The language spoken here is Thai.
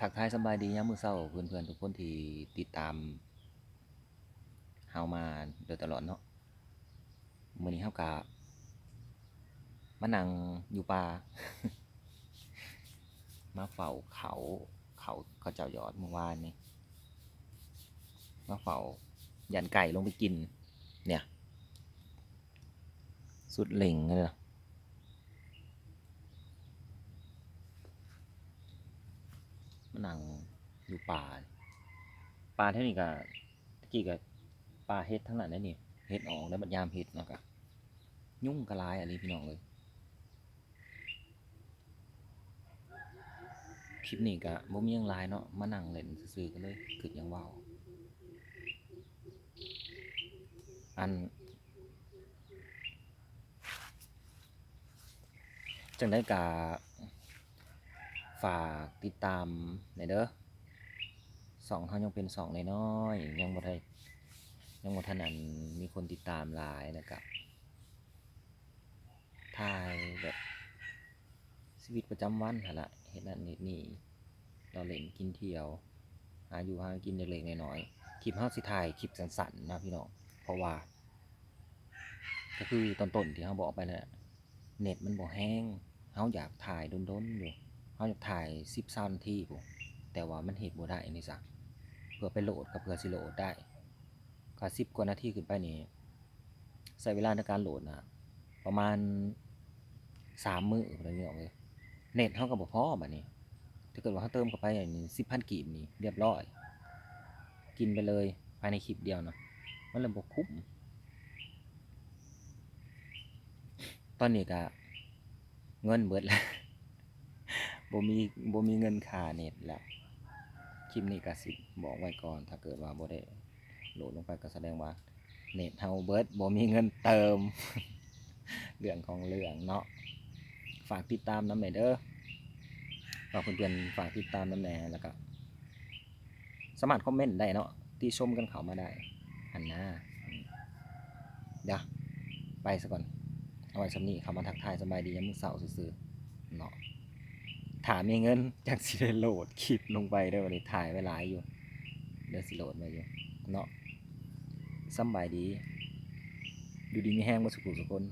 ทักทายสบายดียามมือเช้าเพื่อนๆทุกคนที่ติดตามเฮามาโดยตลอดเนาะมือนี้เฮาก็มานั่งอยู่ป่ามาเฝ้าเขาเขาเขาเจ้ายอดเมื่อวานนี้มาเฝ้ายันไก่ลงไปกิน เนี่ย สุดเหล่งเลยนะ มานั่งอยู่ป่า ป่าเท่านี้ก็ตะกี้ก็ป่าเฮ็ดทั้งนั้นได้นี่เฮ็ดออกแล้วบัดยามเฮ็ดเนาะก็ยุ่งกระลายอะไรพี่น้องเลย คลิปนี้ก็บ่มีหยังหลายเนาะมานั่งเล่นซื่อๆกันเลยคือหยังเว้าอันจังได้กา ฝากติดตามในเด้อสองเขายังเป็นสองน้อยๆยังบ่ได้ยังบ่ทันนั้นมีคนติดตามหลายนะครับถ่ายแบบชีวิตประจำวันหั่นละเฮ็ดนั่นเฮ็ดนี่เราเล่นกินเที่ยว หาอยู่หากินเล็กๆน้อยๆคลิปเฮาสิถ่ายคลิปสั้นๆนะพี่น้องเพราะว่า ก็คือตอนต้นที่เขาบอกไปนั่นแหละเน็ตมันบ่แห้งเขาอยากถ่ายดนๆอยู่ เขาอยากถ่ายสิบสามนาทีผมแต่ว่ามันเห็ดบ่ได้นี่สักเพื่อไปโหลดกับเพื่อสิโหลดได้ก็สิบกว่านาทีขึ้นไปนี่ใช้เวลาในการโหลดนะประมาณสามมืออะไรเงี้ยเลยเน็ตเขาก็บ่พอบัดนี้ถ้าเกิดว่าเขาเติมเข้าไปอย่างนี้สิบพันกีบนี่เรียบร้อย กินไปเลยภายในคลิปเดียวเนาะมันเลยบ่คุ้มตอนนี้ก็เงินเบิดแล้ว บ่มีบ่มีเงินค่าเน็ตแล้วคลิปนี้ก็สิบอกไว้ก่อน ถ้าเกิดว่าบ่ได้โหลดลงไปก็แสดงว่าเน็ตเฮาเบิร์ดบ่มีเงินเติม เรื่องของเรื่องเนาะฝากติดตามน้ำหน่อยเด้อฝากเพื่อนๆฝากติดตามน้ำแน่แล้วก็สามารถคอมเมนต์ได้เนาะที่ชมกันเขามาได้หันหน้าเดี๋ยวไปซะก่อนเอาไว้สำนี้เขามาทักทายสบายดียามมื้อเช้าซื่อๆเนาะ ถามมีเงินจากสิได้โหลดคลิปลงไปได้วันนี้ถ่ายไว้หลายอยู่ เดี๋ยวสิโหลดมาอยู่เนาะสบายดี ดูดีมีแห้งมาสุขุสุคน